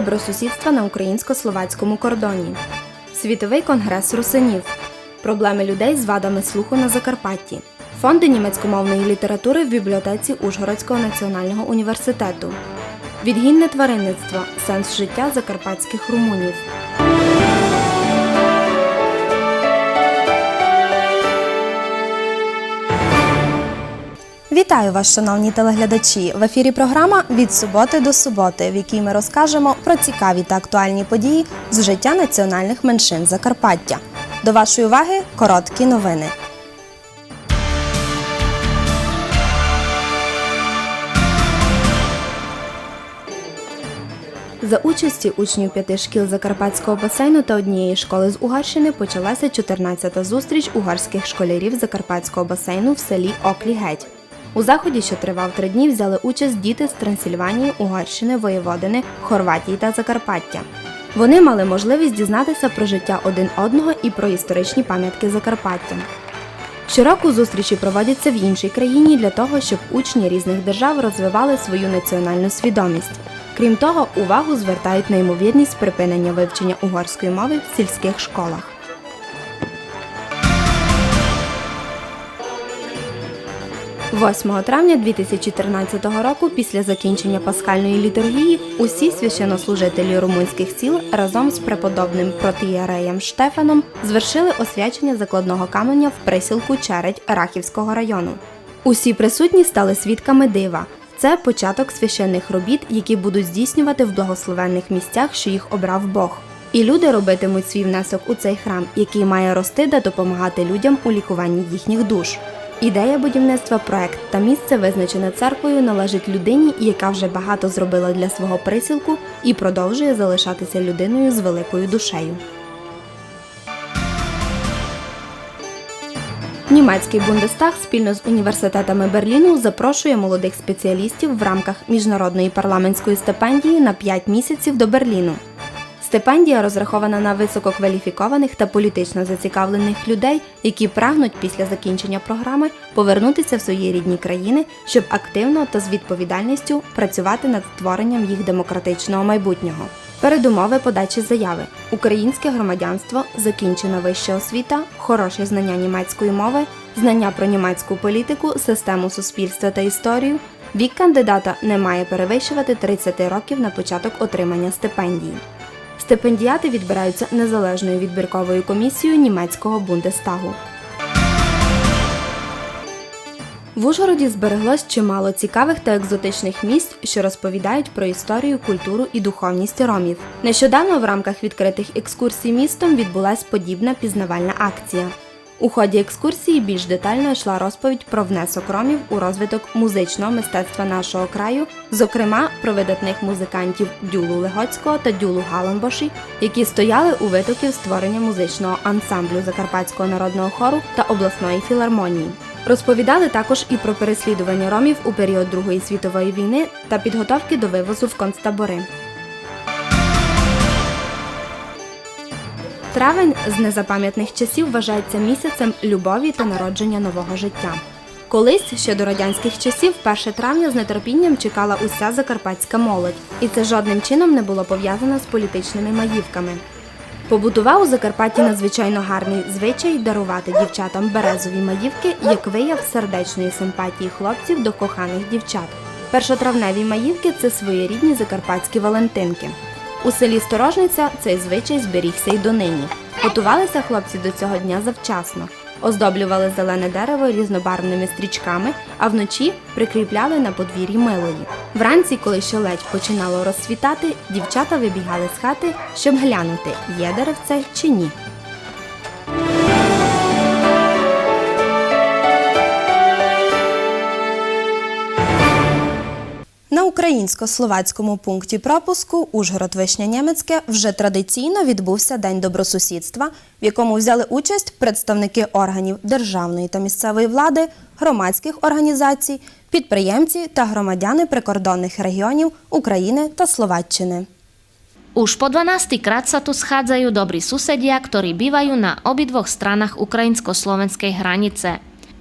Добросусідства на українсько-словацькому кордоні. Світовий конгрес русинів. Проблеми людей з вадами слуху на Закарпатті. Фонди німецькомовної літератури в бібліотеці Ужгородського національного університету. Відгінне тваринництво. Сенс життя закарпатських румунів. Вітаю вас, шановні телеглядачі! В ефірі програма від суботи до суботи, в якій ми розкажемо про цікаві та актуальні події з життя національних меншин Закарпаття. До вашої уваги короткі новини. За участі учнів п'яти шкіл Закарпатського басейну та однієї школи з Угарщини почалася 14-та зустріч угорських школярів Закарпатського басейну в селі Оклі-Геть. У заході, що тривав три дні, взяли участь діти з Трансильванії, Угорщини, Воєводини, Хорватії та Закарпаття. Вони мали можливість дізнатися про життя один одного і про історичні пам'ятки Закарпаття. Щороку зустрічі проводяться в іншій країні для того, щоб учні різних держав розвивали свою національну свідомість. Крім того, увагу звертають на ймовірність припинення вивчення угорської мови в сільських школах. – 8 травня 2014 року, після закінчення пасхальної літургії, усі священнослужителі румунських сіл разом з преподобним протиєреєм Штефаном звершили освячення закладного каменя в присілку Чередь Рахівського району. Усі присутні стали свідками дива. Це початок священних робіт, які будуть здійснювати в благословенних місцях, що їх обрав Бог. І люди робитимуть свій внесок у цей храм, який має рости та допомагати людям у лікуванні їхніх душ. Ідея будівництва, проект та місце, визначене церквою, належить людині, яка вже багато зробила для свого присілку і продовжує залишатися людиною з великою душею. Німецький Бундестаг спільно з університетами Берліну запрошує молодих спеціалістів в рамках міжнародної парламентської стипендії на 5 місяців до Берліну. Стипендія розрахована на висококваліфікованих та політично зацікавлених людей, які прагнуть після закінчення програми повернутися в свої рідні країни, щоб активно та з відповідальністю працювати над створенням їх демократичного майбутнього. Передумови подачі заяви: українське громадянство, закінчена вища освіта, хороші знання німецької мови, знання про німецьку політику, систему суспільства та історію. Вік кандидата не має перевищувати 30 років на початок отримання стипендії. Стипендіати відбираються незалежною відбірковою комісією німецького Бундестагу. В Ужгороді збереглось чимало цікавих та екзотичних місць, що розповідають про історію, культуру і духовність ромів. Нещодавно в рамках відкритих екскурсій містом відбулась подібна пізнавальна акція. У ході екскурсії більш детально йшла розповідь про внесок ромів у розвиток музичного мистецтва нашого краю, зокрема про видатних музикантів Дюлу Легоцького та Дюлу Галамбоші, які стояли у витоків створення музичного ансамблю Закарпатського народного хору та обласної філармонії. Розповідали також і про переслідування ромів у період Другої світової війни та підготовки до вивозу в концтабори. Травень з незапам'ятних часів вважається місяцем любові та народження нового життя. Колись ще до радянських часів 1 травня з нетерпінням чекала уся закарпатська молодь, і це жодним чином не було пов'язано з політичними маївками. Побутував у Закарпатті надзвичайно гарний звичай дарувати дівчатам березові маївки як вияв сердечної симпатії хлопців до коханих дівчат. Першотравневі маївки це своєрідні закарпатські валентинки. У селі Сторожниця цей звичай зберігся й донині. Готувалися хлопці до цього дня завчасно, оздоблювали зелене дерево різнобарвними стрічками, а вночі прикріпляли на подвір'ї милої. Вранці, коли ще ледь починало розсвітати, дівчата вибігали з хати, щоб глянути, є деревце чи ні. Українсько-словацькому пункті пропуску Ужгород Вишня Німецьке вже традиційно відбувся День добросусідства, в якому взяли участь представники органів державної та місцевої влади, громадських організацій, підприємці та громадяни прикордонних регіонів України та Словаччини. Už po 12. krát sa tu schádzajú dobrí susedia, ktorí bývajú na obidvoch stranách ukrajinsko-slovenskej.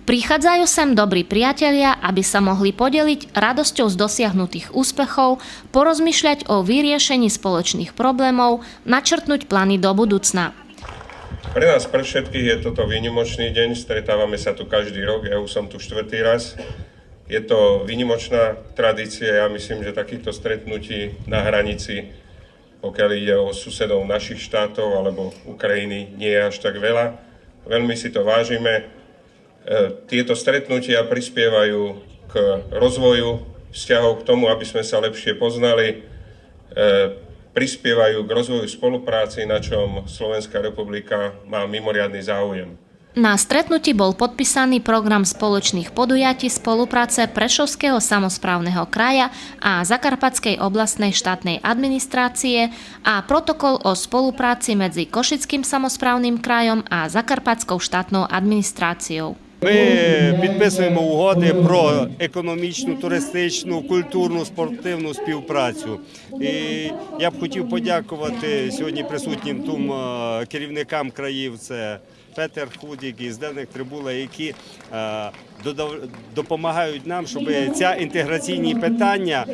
Prichádzajú sem dobrí priatelia, aby sa mohli podeliť radosťou z dosiahnutých úspechov, porozmýšľať o vyriešení spoločných problémov, načrtnúť plány do budúcna. Pre nás, pre všetkých je toto výnimočný deň, stretávame sa tu každý rok, ja už som tu štvrtý raz. Je to výnimočná tradícia, ja myslím, že takýchto stretnutí na hranici, pokiaľ ide o susedov našich štátov alebo Ukrajiny, nie je až tak veľa. Veľmi si to vážime. E, Tieto stretnutia prispievajú k rozvoju vzťahov, k tomu, aby sme sa lepšie poznali, e, prispievajú k rozvoju spolupráci, na čom Slovenská republika má mimoriadny záujem. Na stretnutí bol podpísaný program spoločných podujatí spolupráce Prešovského samozprávneho kraja a Zakarpatskej oblastnej štátnej administrácie a protokol o spolupráci medzi Košickým samozprávnym krajom a Zakarpatskou štátnou administráciou. Ми підписуємо угоди про економічну, туристичну, культурну, спортивну співпрацю. І я б хотів подякувати сьогодні присутнім тум е, керівникам країв. Це Петер Худік і Зденник Трибула, які е, допомагають нам, щоб ця інтеграційні питання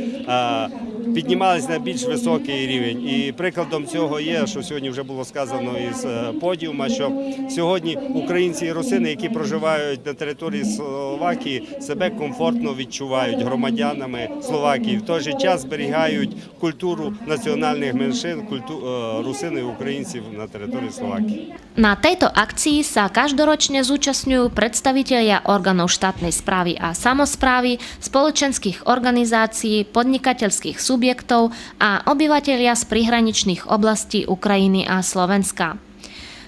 піднімалися на більш високий рівень. І прикладом цього є, що сьогодні вже було сказано із е, подіума, що сьогодні українці і русини, які проживають на території Словакії, себе комфортно відчувають громадянами Словакії. В той же час зберігають культуру національних меншин, культу, е, русини і українців на території Словакії. Na tejto akcii sa každoročne zúčastňujú predstavitelia orgánov štátnej správy a samozprávy, spoločenských organizácií, podnikateľských subjektov a obyvatelia z prihraničných oblastí Ukrajiny a Slovenska.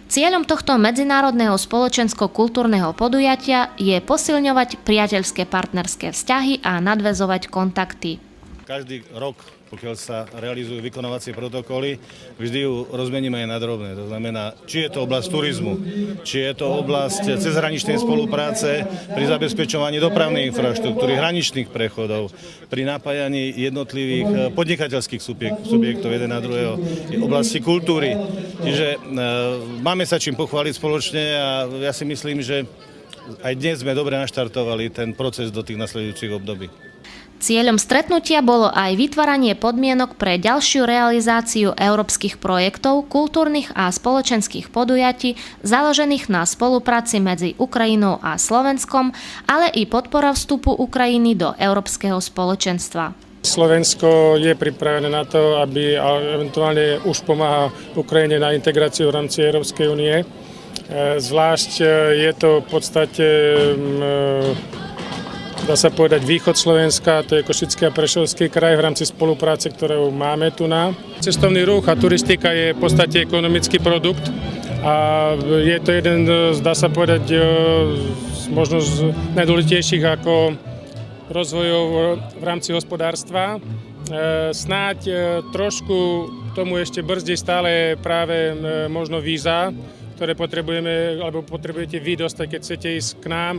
Cieľom tohto medzinárodného spoločensko-kultúrneho podujatia je posilňovať priateľské partnerské vzťahy a nadvezovať kontakty. Každý rok, pokiaľ sa realizujú vykonávacie protokoly, vždy ju rozmeníme aj na drobné. To znamená, či je to oblasť turizmu, či je to oblasť cezhraničnej spolupráce pri zabezpečovaní dopravnej infraštruktúry, hraničných prechodov, pri napájaní jednotlivých eh, podnikateľských subjek- subjektov jeden na druhého, oblasti kultúry. Čiže e, máme sa čím pochváliť spoločne a ja si myslím, že aj dnes sme dobre naštartovali ten proces do tých nasledujúcich období. Cieľom stretnutia bolo aj vytváranie podmienok pre ďalšiu realizáciu európskych projektov, kultúrnych a spoločenských podujatí založených na spolupráci medzi Ukrajinou a Slovenskom, ale i podpora vstupu Ukrajiny do Európskeho spoločenstva. Slovensko je pripravené na to, aby eventuálne už pomáha Ukrajine na integráciu v rámci Európskej únie. E, Zvlášť e, je to v podstate, mm, e, dá sa povedať, východ Slovenska, to je Košický a Prešovský kraj v rámci spolupráce, ktorú máme tu na. Cestovný ruch a turistika je v podstate ekonomický produkt a je to jeden, dá sa povedať, e, možno z najdôležitejších ako rozvojov v rámci hospodárstva. E, Snáď e, trošku tomu ešte brzdí stále práve možno víza, ktoré potrebujeme, alebo potrebujete vy dostať, keď chcete ísť k nám.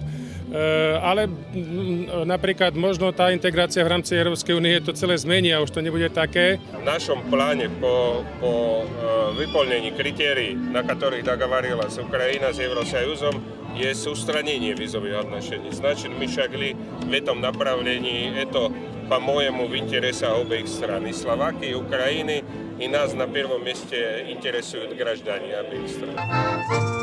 E, Ale mm, napríklad možno tá integrácia v rámci Európskej únie to celé zmení a už to nebude také. В нашем плане по, по э, выполнению критерий, на которых договорилась Украина с Евросоюзом, есть устранение визовых отношений. Значит, мы шагли в этом направлении. Это, по-моему, в интересах обеих стран. И Словакии, и Украины. И нас на первом месте интересуют граждане обеих стран.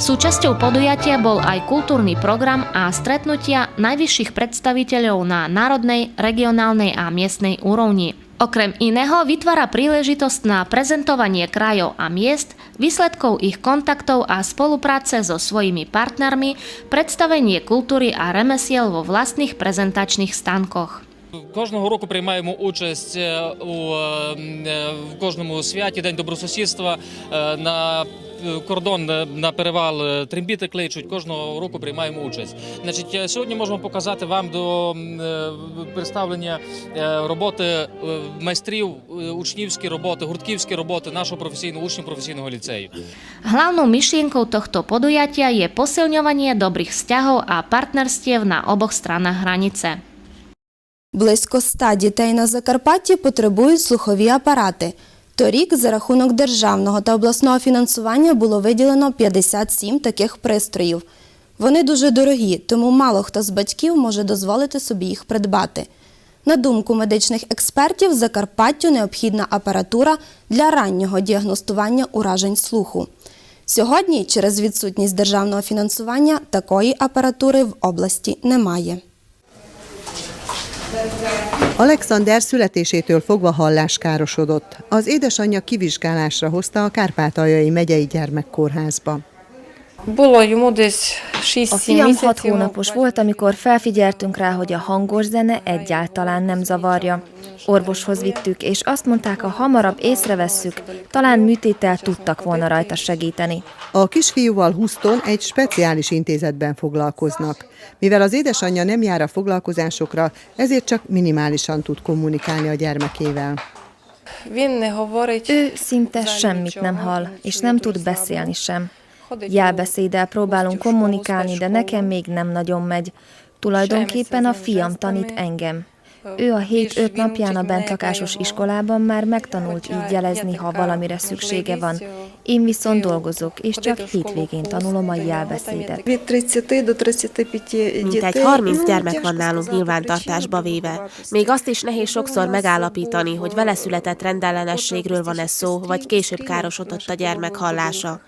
Súčasťou podujatia bol aj kultúrny program a stretnutia najvyšších predstaviteľov na národnej, regionálnej a miestnej úrovni. Okrem iného vytvára príležitosť na prezentovanie krajov a miest, výsledkov ich kontaktov a spolupráce so svojimi partnermi, predstavenie kultúry a remesiel vo vlastných prezentačných stankoch. Кожного року приймаємо участь е, у е, в кожному святі День добросусідства е, на кордон на перевал трембіти кличуть. Кожного року приймаємо участь. Значить, сьогодні можемо показати вам до представлення роботи майстрів, учнівські роботи, гуртківські роботи нашого професійного учнів професійного ліцею. Hlavnou myšlienkou tohto podujatia je posilňovanie dobrých vzťahov a partnerstiev na oboch stranách hranice. Близько ста дітей на Закарпатті потребують слухові апарати. Торік за рахунок державного та обласного фінансування було виділено 57 таких пристроїв. Вони дуже дорогі, тому мало хто з батьків може дозволити собі їх придбати. На думку медичних експертів, Закарпаттю необхідна апаратура для раннього діагностування уражень слуху. Сьогодні, через відсутність державного фінансування, такої апаратури в області немає. Alexander születésétől fogva halláskárosodott. Az édesanyja kivizsgálásra hozta a Kárpátaljai megyei gyermekkórházba. Було йому десь A 6-7 fiam hat місяців. hónapos volt, amikor felfigyeltünk rá, hogy a hangos zene egyáltalán nem zavarja. Orvoshoz vittük, és azt mondták, ha hamarabb észrevesszük, talán műtéttel tudtak volna rajta segíteni. A kisfiúval Houston egy speciális intézetben foglalkoznak. Mivel az édesanyja nem jár a foglalkozásokra, ezért csak minimálisan tud kommunikálni a gyermekével. Він не говорить. Ő szinte взагалі semmit nem нічого. hall, és nem tud Viszont beszélni sem. Jelbeszéddel próbálunk kommunikálni, de nekem még nem nagyon megy. Tulajdonképpen a fiam tanít engem. Ő a hét-öt napján a bentlakásos iskolában már megtanult így jelezni, ha valamire szüksége van. Én viszont dolgozok, és csak hétvégén tanulom a jelbeszédet. Mintegy 30 gyermek van nálunk nyilvántartásba véve. Még azt is nehéz sokszor megállapítani, hogy vele született rendellenességről van-e szó, vagy később károsodott a gyermek hallása.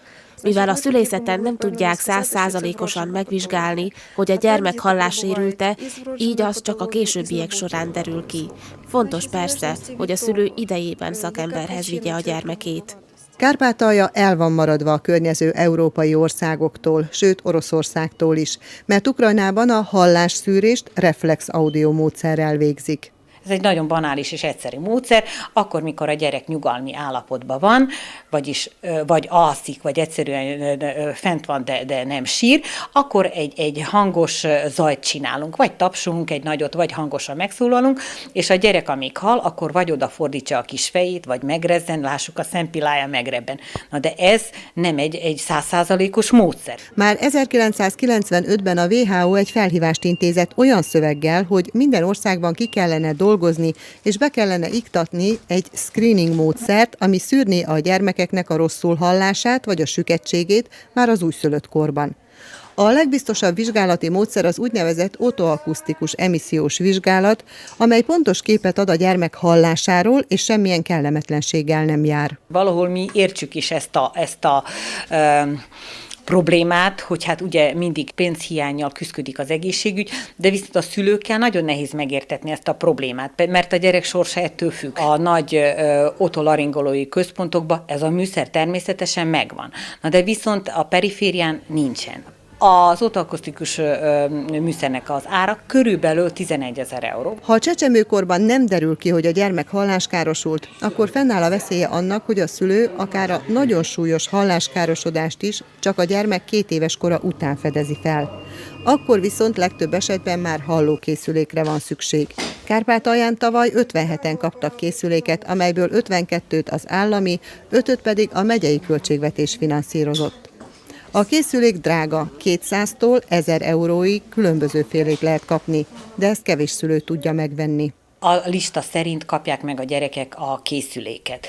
Mivel a szülészeten nem tudják százszázalékosan megvizsgálni, hogy a gyermek hallássérülte, így az csak a későbbiek során derül ki. Fontos persze, hogy a szülő idejében szakemberhez vigye a gyermekét. Kárpátalja el van maradva a környező európai országoktól, sőt Oroszországtól is, mert Ukrajnában a hallásszűrést reflex audio módszerrel végzik. Ez egy nagyon banális és egyszerű módszer, akkor, mikor a gyerek nyugalmi állapotban van, vagyis vagy alszik, vagy egyszerűen fent van, de, de nem sír, akkor egy, egy hangos zajt csinálunk, vagy tapsolunk egy nagyot, vagy hangosan megszólalunk, és a gyerek, amíg hal, akkor vagy odafordítsa a kis fejét, vagy megrezzen, lássuk a szempillája megrebben. Na de ez nem egy, egy százszázalékos módszer. Már 1995-ben a WHO egy felhívást intézett olyan szöveggel, hogy minden országban ki kellene dolgozni, és be kellene iktatni egy screening módszert, ami szűrné a gyermekeknek a rosszul hallását vagy a sükettségét már az újszülött korban. A legbiztosabb vizsgálati módszer az úgynevezett otoakusztikus emissziós vizsgálat, amely pontos képet ad a gyermek hallásáról, és semmilyen kellemetlenséggel nem jár. Valahol mi értsük is ezt a, ezt a ö, problémát, hogy hát ugye mindig pénzhiányjal küzdik az egészségügy, de viszont a szülőkkel nagyon nehéz megértetni ezt a problémát, mert a gyerek sorsa ettől függ. A nagy otolaringolói központokban ez a műszer természetesen megvan. Na de viszont a periférián nincsen. Az ö, műszernek az ára körülbelül 11 ezer euró. Ha a csecsemőkorban nem derül ki, hogy a gyermek halláskárosult, akkor fennáll a veszélye annak, hogy a szülő akár a nagyon súlyos halláskárosodást is csak a gyermek két éves kora után fedezi fel. Akkor viszont legtöbb esetben már hallókészülékre van szükség. Kárpátalján tavaly 57-en kaptak készüléket, amelyből 52-t az állami, 5 pedig a megyei költségvetés finanszírozott. A készülék drága, 200-tól 1000 euróig különbözőfélét lehet kapni, de ezt kevés szülő tudja megvenni. A lista szerint kapják meg a gyerekek a készüléket.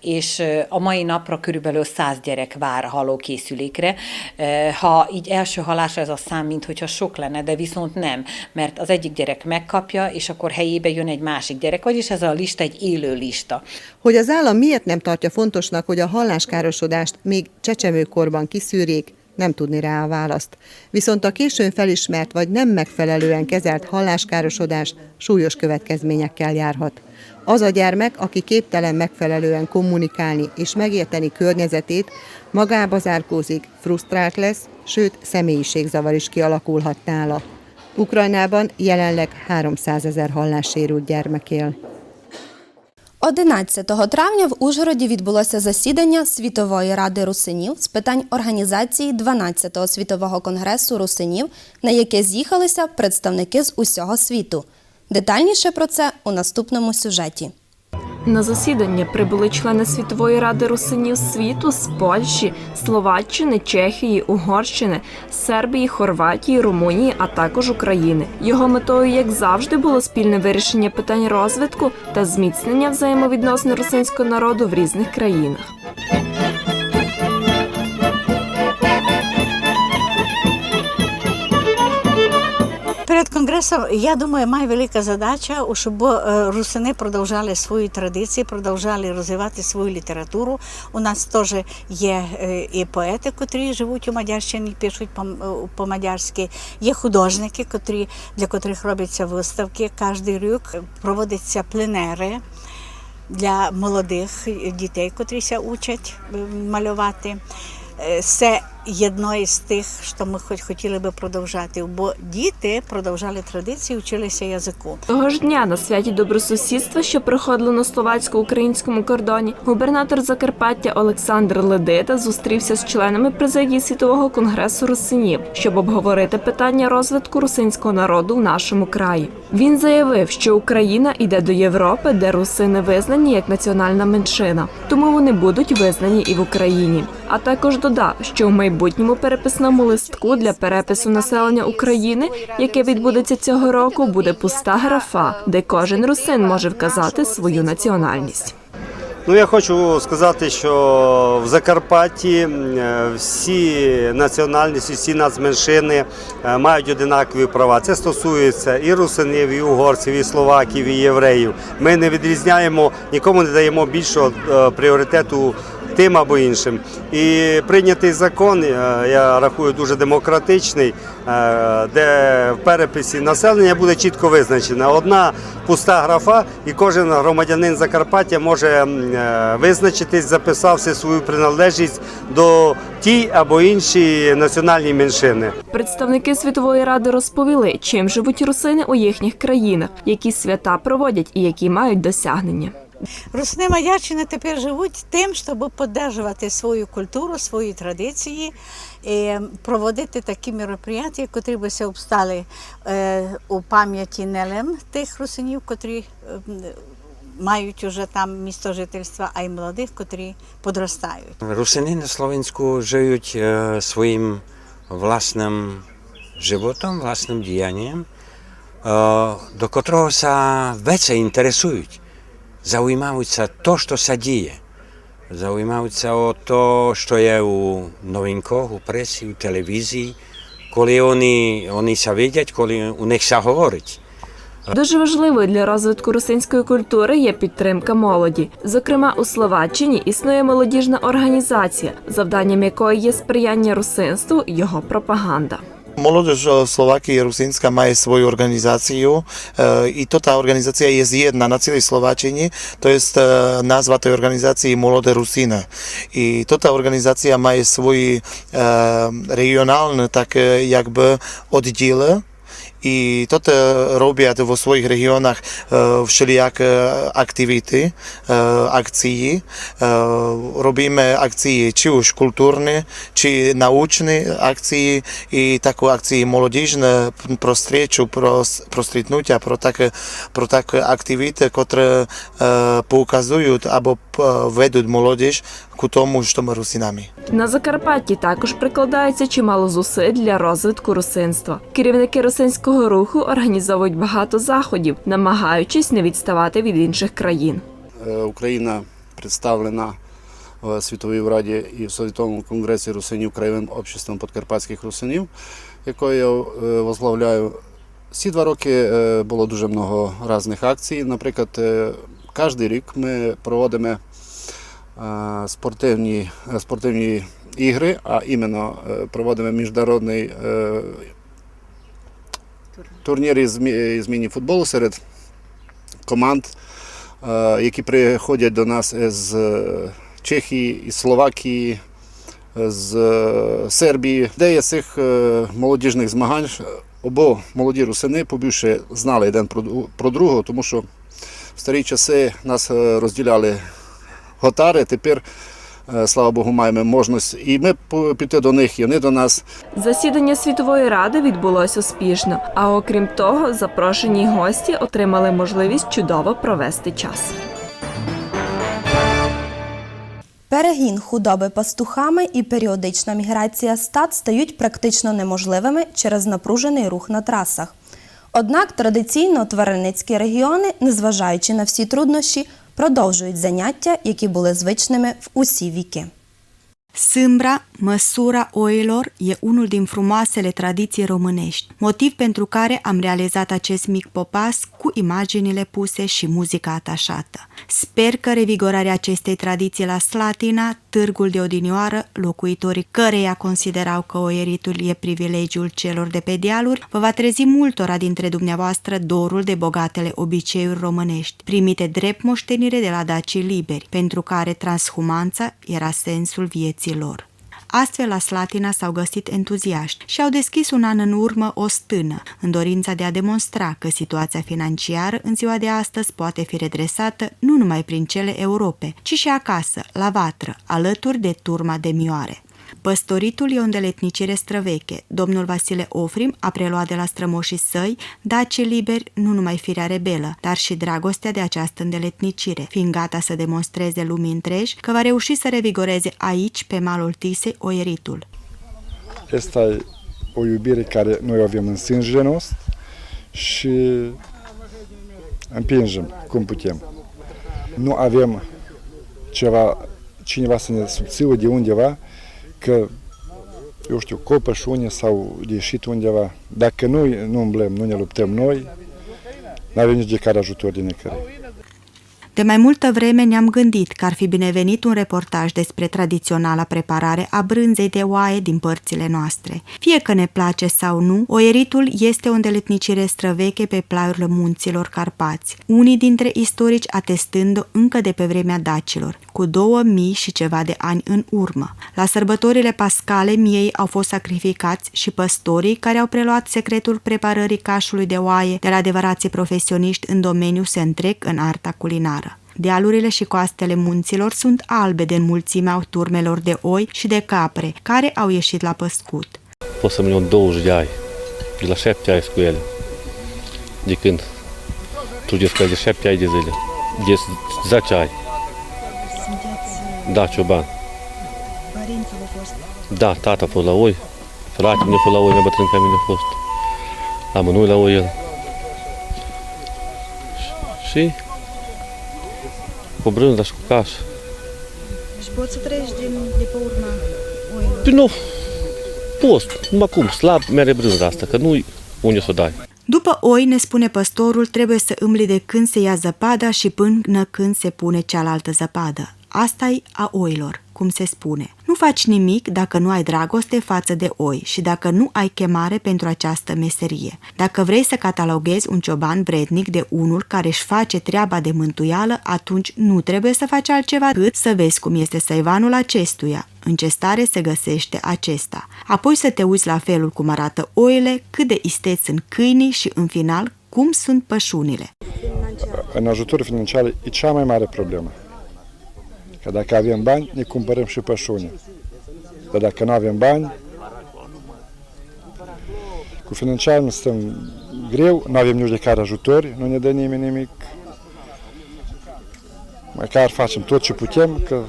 És a mai napra körülbelül 100 gyerek vár haló készülékre. Ö, Ha így első halásra ez a szám, mintha sok lenne, de viszont nem, mert az egyik gyerek megkapja, és akkor helyébe jön egy másik gyerek, vagyis ez a lista egy élő lista. Hogy az állam miért nem tartja fontosnak, hogy a halláskárosodást még csecsemőkorban kiszűrjék, nem tudni rá a választ. Viszont a későn felismert vagy nem megfelelően kezelt halláskárosodás súlyos következményekkel járhat. Az a gyermek, aki képtelen megfelelően kommunikálni és megérteni környezetét, magába zárkózik, frusztrált lesz, sőt személyiségzavar is kialakulhat nála. Ukrajnában jelenleg 300 ezer hallássérült gyermek él. 11 травня в Ужгороді відбулося засідання Світової ради русинів з питань організації 12-го світового конгресу русинів, на яке з'їхалися представники з усього світу. Детальніше про це у наступному сюжеті. На засідання прибули члени Світової ради русинів світу з Польщі, Словаччини, Чехії, Угорщини, Сербії, Хорватії, Румунії, а також України. Його метою, як завжди, було спільне вирішення питань розвитку та зміцнення взаємовідносин русинського народу в різних країнах. Перед я думаю, має велика задача, щоб е, русини продовжали свої традиції, продовжали розвивати свою літературу. У нас теж є е, і поети, котрі живуть у Мадярщині, пишуть по- е, по-мадярськи. Є художники, котрі, для котрих робляться виставки. Кожен рік проводяться пленери для молодих дітей, котрі ся учать малювати. Це єдно із тих, що ми хоч хотіли би продовжати, бо діти продовжали традиції, вчилися язику. Того ж дня на святі добросусідства, що проходило на словацько-українському кордоні, губернатор Закарпаття Олександр Ледита зустрівся з членами президії Світового конгресу русинів, щоб обговорити питання розвитку русинського народу в нашому краї. Він заявив, що Україна йде до Європи, де русини визнані як національна меншина, тому вони будуть визнані і в Україні. А також додав, що в майбутньому переписному листку для перепису населення України, яке відбудеться цього року, буде пуста графа, де кожен русин може вказати свою національність. Ну, я хочу сказати, що в Закарпатті е, всі національності, всі нацменшини е, мають одинакові права. Це стосується і русинів, і угорців, і словаків, і євреїв. Ми не відрізняємо, нікому не даємо більшого е, пріоритету тим або іншим. І прийнятий закон, е, я рахую, дуже демократичний, е, де в переписі населення буде чітко визначена одна пуста графа, і кожен громадянин Закарпаття може е, визначитись, записавши свою приналежність до тій або іншій національній меншини. Представники світової ради розповіли, чим живуть русини у їхніх країнах, які свята проводять і які мають досягнення. Русини Мадярщини тепер живуть тим, щоб підтримувати свою культуру, свої традиції і проводити такі мероприятия, котрі би се обстали е, у пам'яті не лише тих русинів, котрі е, мають уже там місто жительства, а й молодих, котрі подростають. Русини на Slovensku живуть е, своїм власним животом, власним діянням, е, до котрого вece інтересують, зaujímavуються то, що се діє. Зaujímavуються о то, що є у новинках, у пресі, у телевізії, коли вони, вони се видять, коли у них се говорить. Дуже важливою для розвитку русинської культури є підтримка молоді. Зокрема, у Словаччині існує молодіжна організація, завданням якої є сприяння русинству його пропаганда. Młodzież Slovakia i Rusinska ma swoją organizację e, i to ta organizacja jest jedna na całej Słowacji. To jest e, nazwa tej organizacji Młode Rusiny. I to ta organizacja ma swój e, regionalny tak jakby oddział i toto robia vo svojich regiónach všelijaké aktivity, akcii. Robíme akcie či už kultúrne, či naučné akcie i takú akcii молодіжне прострічу про прострітнуття про таке про такі активіти, котрі е, показують або е, ведуть молодіж к тому, що ми русинами. На Закарпатті також прикладається чимало зусиль для розвитку русинства. Керівники русинського руху організовують багато заходів, намагаючись не відставати від інших країн. Е, Україна представлена в Світовій Раді і в Світовому конгресі русинів Краєвим обществом подкарпатських русинів, якою я е, возглавляю. Ці два роки е, було дуже багато різних акцій. Наприклад, е, кожен рік ми проводимо е, спортивні, е, спортивні ігри, а іменно е, проводимо міжнародний е, турнір із із міні-футболу серед команд, е, які приходять до нас з е, Чехії, із Словакії, з е, Сербії. Де є цих е, молодіжних змагань, обо молоді русини, побільше знали один про дру- другого, тому що в старі часи нас е, розділяли готари, тепер, е, слава Богу, маємо можливість і ми піти до них, і вони до нас. Засідання світової ради відбулось успішно. А окрім того, запрошені гості отримали можливість чудово провести час. Перегін худоби пастухами і періодична міграція стад стають практично неможливими через напружений рух на трасах. Однак традиційно тваринницькі регіони, незважаючи на всі труднощі, продовжують заняття, які були звичними в усі віки. Sâmbra, măsura oilor, e unul din frumoasele tradiții românești, motiv pentru care am realizat acest mic popas cu imaginile puse și muzica atașată. Sper că revigorarea acestei tradiții la Slatina, târgul de odinioară, locuitorii căreia considerau că oieritul e privilegiul celor de pe dealuri, vă va trezi multora dintre dumneavoastră dorul de bogatele obiceiuri românești, primite drept moștenire de la dacii liberi, pentru care transhumanța era sensul vieții lor. Astfel, la Slatina s-au găsit entuziaști și au deschis un an în urmă o stână, în dorința de a demonstra că situația financiară în ziua de astăzi poate fi redresată nu numai prin cele Europe, ci și acasă, la vatră, alături de turma de mioare. Păstoritul e o îndeletnicire străveche. Domnul Vasile Ofrim a preluat de la strămoșii săi daci liberi nu numai firea rebelă, dar și dragostea de această îndeletnicire, fiind gata să demonstreze lumii întregi că va reuși să revigoreze aici, pe malul Tisei, oieritul. Asta e o iubire care noi o avem în sângele nostru și împingem cum putem. Nu avem ceva, cineva să ne subțiu de undeva că, eu știu, copășune sau de ieșit undeva. Dacă noi nu umblăm, nu ne luptăm noi, nu avem nici de care ajutor din necăre. De mai multă vreme ne-am gândit că ar fi binevenit un reportaj despre tradiționala preparare a brânzei de oaie din părțile noastre. Fie că ne place sau nu, oieritul este o îndeletnicire străveche pe plaiurile munților Carpați, unii dintre istorici atestând-o încă de pe vremea dacilor, cu două mii și ceva de ani în urmă. La sărbătorile pascale miei au fost sacrificați și păstorii care au preluat secretul preparării cașului de oaie de la adevărații profesioniști în domeniu se întrec în arta culinară. Dealurile și coastele munților sunt albe de înmulțimea turmelor de oi și de capre, care au ieșit la păscut. Pot să-mi iau 20 de ani, de la 7 ani cu ele. De când trugesc de 7 ani de zile, de 10 ani. Da, cioban. Părinții au fost Da, tata a fost la oi, fratele meu a fost la oi, mai bătrân ca mine a fost. Amândoi la oi el. Și cu brânză și cu cașă. Și poți să treci din, de pe urma oilor. Păi nu, post, numai cum, slab mere brânza asta, că nu unde să o dai. După oi, ne spune păstorul, trebuie să îmbli de când se ia zăpada și până când se pune cealaltă zăpadă. Asta e a oilor, cum se spune. Nu faci nimic dacă nu ai dragoste față de oi și dacă nu ai chemare pentru această meserie. Dacă vrei să cataloghezi un cioban vrednic de unul care își face treaba de mântuială, atunci nu trebuie să faci altceva decât să vezi cum este săivanul acestuia, în ce stare se găsește acesta. Apoi să te uiți la felul cum arată oile, cât de isteți sunt câinii și, în final, cum sunt pășunile. În ajutor financiar e cea mai mare problemă. Că dacă avem bani, ne cumpărăm și pășune. Dar dacă nu avem bani, cu financiar nu stăm greu, nu avem nici de care ajutori, nu ne dă nimeni nimic. Măcar facem tot ce putem, că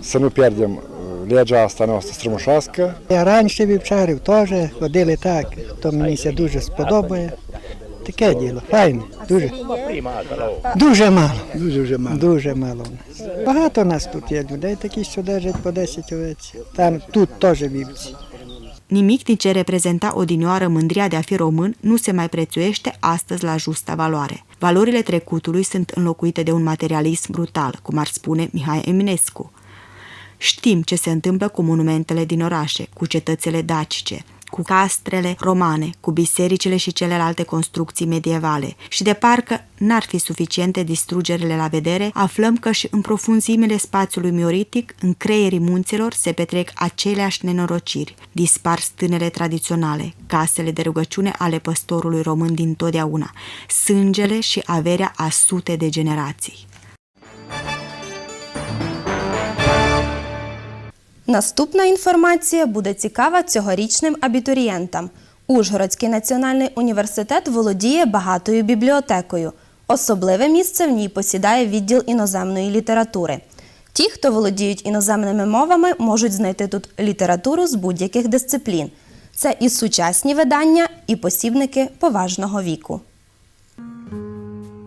să nu pierdem uh, legea asta noastră strămoșească. Раніше вівчарів теж ходили так, то мені це дуже сподобає. Таке діло, файне, дуже. Дуже мало. Дуже вже мало. Дуже мало. в нас. Багато нас тут є людей, такі, що держать по 10 овець. Там тут теж вівці. Nimic din ce reprezenta odinioară mândria de a fi român nu se mai prețuiește astăzi la justa valoare. Valorile trecutului sunt înlocuite de un materialism brutal, cum ar spune Mihai Eminescu. Știm ce se întâmplă cu monumentele din orașe, cu cetățile dacice, cu castrele romane, cu bisericile și celelalte construcții medievale. Și de parcă n-ar fi suficiente distrugerile la vedere, aflăm că și în profunzimile spațiului mioritic, în creierii munților, se petrec aceleași nenorociri. Dispar stânele tradiționale, casele de rugăciune ale păstorului român din totdeauna, sângele și averea a sute de generații. Наступна інформація буде цікава цьогорічним абітурієнтам. Ужгородський національний університет володіє багатою бібліотекою. Особливе місце в ній посідає відділ іноземної літератури. Ті, хто володіють іноземними мовами, можуть знайти тут літературу з будь-яких дисциплін. Це і сучасні видання, і посібники поважного віку.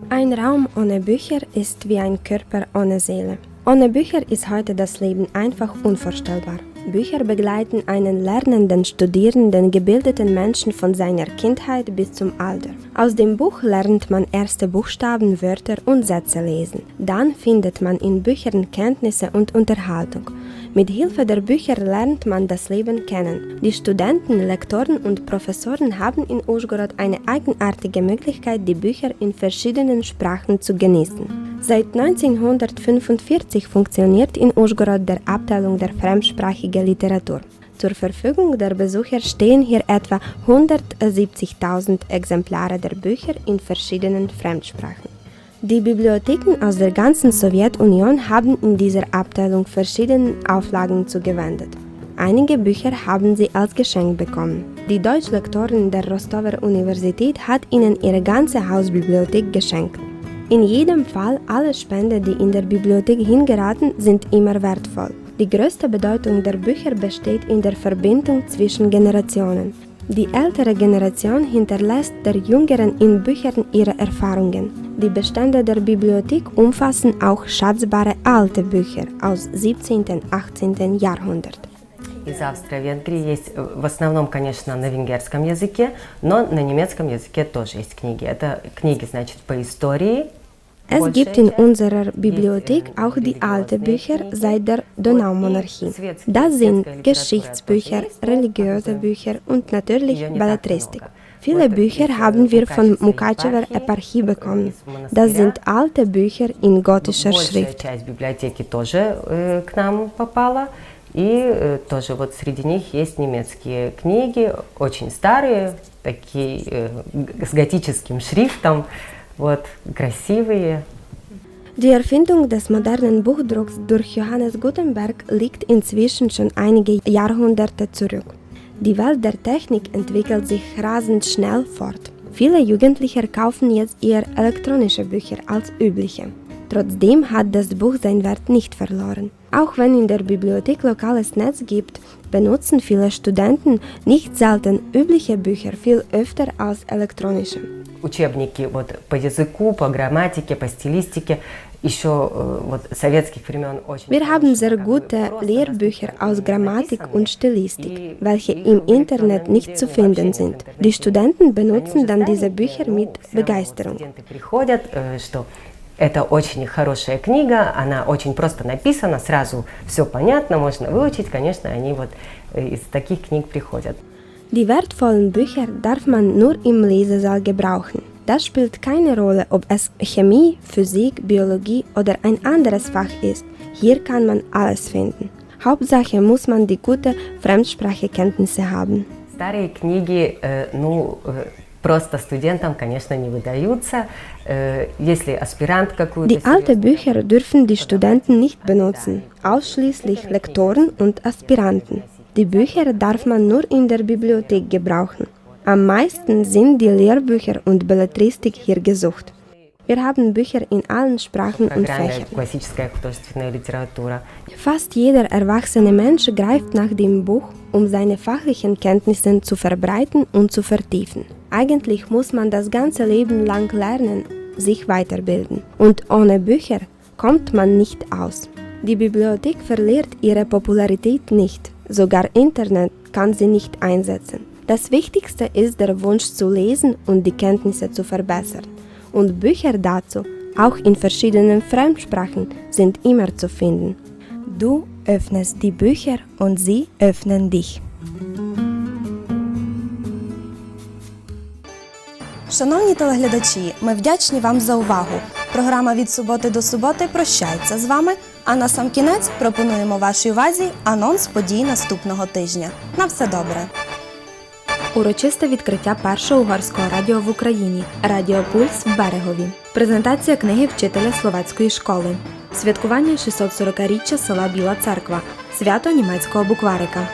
Ein Raum ohne Bücher ist wie ein Körper ohne Seele. Ohne Bücher ist heute das Leben einfach unvorstellbar. Bücher begleiten einen lernenden, studierenden, gebildeten Menschen von seiner Kindheit bis zum Alter. Aus dem Buch lernt man erste Buchstaben, Wörter und Sätze lesen. Dann findet man in Büchern Kenntnisse und Unterhaltung. Mit Hilfe der Bücher lernt man das Leben kennen. Die Studenten, Lektoren und Professoren haben in Užgorod eine eigenartige Möglichkeit, die Bücher in verschiedenen Sprachen zu genießen. Seit 1945 funktioniert in Užgorod der Abteilung der fremdsprachige Literatur. Zur Verfügung der Besucher stehen hier etwa 170.000 Exemplare der Bücher in verschiedenen Fremdsprachen. Die Bibliotheken aus der ganzen Sowjetunion haben in dieser Abteilung verschiedene Auflagen zugewendet. Einige Bücher haben sie als Geschenk bekommen. Die Deutschlektorin der Rostover Universität hat ihnen ihre ganze Hausbibliothek geschenkt. In jedem Fall, alle Spenden, die in der Bibliothek hingeraten, sind immer wertvoll. Die größte Bedeutung der Bücher besteht in der Verbindung zwischen Generationen. Die ältere Generation hinterlässt der jüngeren in Büchern ihre Erfahrungen. Die Bestände der Bibliothek umfassen auch schätzbare alte Bücher aus 17. und 18. Jahrhundert. Из Австро-Венгрии есть э, в основном, конечно, на венгерском языке, но на немецком языке тоже есть книги. Это книги, значит, по истории. Es gibt in unserer Bibliothek auch die alten Bücher seit der Donaumonarchie. Das sind Geschichtsbücher, religiöse Bücher und natürlich Belletristik. Viele Bücher haben wir von Mukatschewer Eparchie bekommen. Das sind alte Bücher in gotischer Большая Schrift. часть библиотеки тоже э, к нам попала. И э, тоже вот среди них есть немецкие книги, очень старые, такие э, г- с готическим шрифтом, вот, красивые. Die Erfindung des modernen Buchdrucks durch Johannes Gutenberg liegt inzwischen schon einige Jahrhunderte zurück. Die Welt der Technik entwickelt sich rasend schnell fort. Viele Jugendliche kaufen jetzt eher elektronische Bücher als übliche. Trotzdem hat das Buch seinen Wert nicht verloren. Auch wenn in der Bibliothek lokales Netz gibt, benutzen viele Studenten nicht selten übliche Bücher viel öfter als elektronische. Учебники вот, по языку, по грамматике, по стилистике еще э, вот, советских времен очень Wir haben sehr gute Lehrbücher aus Grammatik und Stilistik, welche im Internet nicht zu finden sind. Die Studenten benutzen dann diese Bücher mit Begeisterung. приходят, э, что это очень хорошая книга, она очень просто написана, сразу все понятно, можно выучить. Конечно, они вот э, из таких книг приходят. Die wertvollen Bücher darf man nur im Lesesaal gebrauchen. Das spielt keine Rolle, ob es Chemie, Physik, Biologie oder ein anderes Fach ist. Hier kann man alles finden. Hauptsache muss man die gute Fremdsprachekenntnisse haben. Старые книги, э, ну, э, просто студентам, конечно, не выдаются. Э, Если аспирант какую-то... Die alten Bücher dürfen die Studenten nicht benutzen, ausschließlich Lektoren und Aspiranten. Die Bücher darf man nur in der Bibliothek gebrauchen. Am meisten sind die Lehrbücher und Belletristik hier gesucht. Wir haben Bücher in allen Sprachen und программе Fächern. классическая художественная литература. Fast jeder erwachsene Mensch greift nach dem Buch, um seine fachlichen Kenntnisse zu verbreiten und zu vertiefen. Eigentlich muss man das ganze Leben lang lernen, sich weiterbilden. Und ohne Bücher kommt man nicht aus. Die Bibliothek verliert ihre Popularität nicht. Sogar Internet kann sie nicht einsetzen. Das Wichtigste ist der Wunsch zu lesen und die Kenntnisse zu verbessern. Und Bücher dazu, auch in verschiedenen Fremdsprachen, sind immer zu finden. Du öffnest die Bücher und sie öffnen dich. Шановні телеглядачі, ми вдячні вам за увагу. Програма від суботи до суботи прощається з вами. А на сам кінець пропонуємо вашій увазі анонс подій наступного тижня. На все добре. Урочисте відкриття першого угорського радіо в Україні Радіо Пульс в Берегові. Презентація книги вчителя словацької школи. Святкування 640-річчя села Біла Церква. Свято німецького букварика.